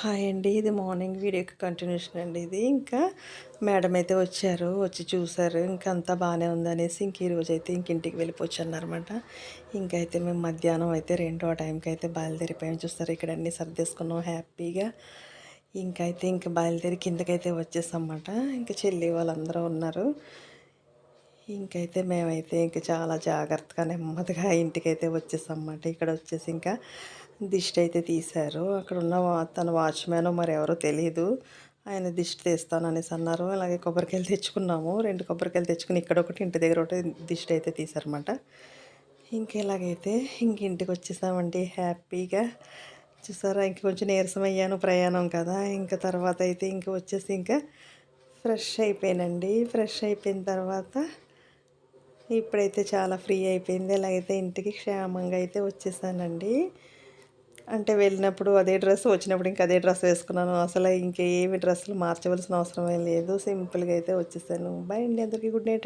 Hi అండి. ఇది morning వీడియోకి కంటిన్యూషన్ అండి ఇది. ఇంకా మేడం అయితే వచ్చారు వచ్చి చూసారు. ఇంకా అంతా బాగానే ఉందనేసి ఇంక ఈరోజు అయితే ఇంక ఇంటికి వెళ్ళిపోవచ్చు అన్నారన్నమాట. ఇంకైతే మేము మధ్యాహ్నం అయితే రెండో టైంకి అయితే బయలుదేరిపోయాం. చూస్తారు ఇక్కడ అన్నీ సర్దేసుకున్నాం హ్యాపీగా. ఇంకైతే ఇంకా బయలుదేరి కిందకైతే వచ్చేసామన్నమాట ఇంకా చెల్లి వాళ్ళందరూ ఉన్నారు. ఇంకైతే మేమైతే ఇంకా చాలా జాగ్రత్తగా నెమ్మదిగా ఇంటికైతే వచ్చేసామన్నమాట. ఇక్కడ వచ్చేసి ఇంకా దిష్టి అయితే తీశారు. అక్కడ ఉన్న తన వాచ్మ్యాన్ మరి ఎవరో తెలియదు ఆయన దిష్టి తీస్తాననేసి అన్నారు. అలాగే కొబ్బరికాయలు తెచ్చుకున్నాము. రెండు కొబ్బరికాయలు తెచ్చుకుని ఇక్కడ ఒకటి ఇంటి దగ్గర ఒకటి దిష్టి అయితే తీశారన్నమాట. ఇంకెలాగైతే ఇంక ఇంటికి వచ్చేసామండి హ్యాపీగా. చూసారా ఇంక కొంచెం నీరసం అయ్యాను ప్రయాణం కదా. ఇంకా తర్వాత అయితే ఇంక వచ్చేసి ఇంకా ఫ్రెష్ అయిపోయానండి. ఫ్రెష్ అయిపోయిన తర్వాత ఇప్పుడైతే చాలా ఫ్రీ అయిపోయింది. ఎలాగైతే ఇంటికి క్షేమంగా అయితే వచ్చేసానండి. అంటే వెళ్ళినప్పుడు అదే డ్రెస్ వచ్చినప్పుడు ఇంకా అదే డ్రెస్ వేసుకున్నాను. అసలు ఇంకేమి డ్రెస్సులు మార్చవలసిన అవసరమే లేదు. సింపుల్గా అయితే వచ్చేసాను. బాయ్ అండి. అందరికీ గుడ్ నైట్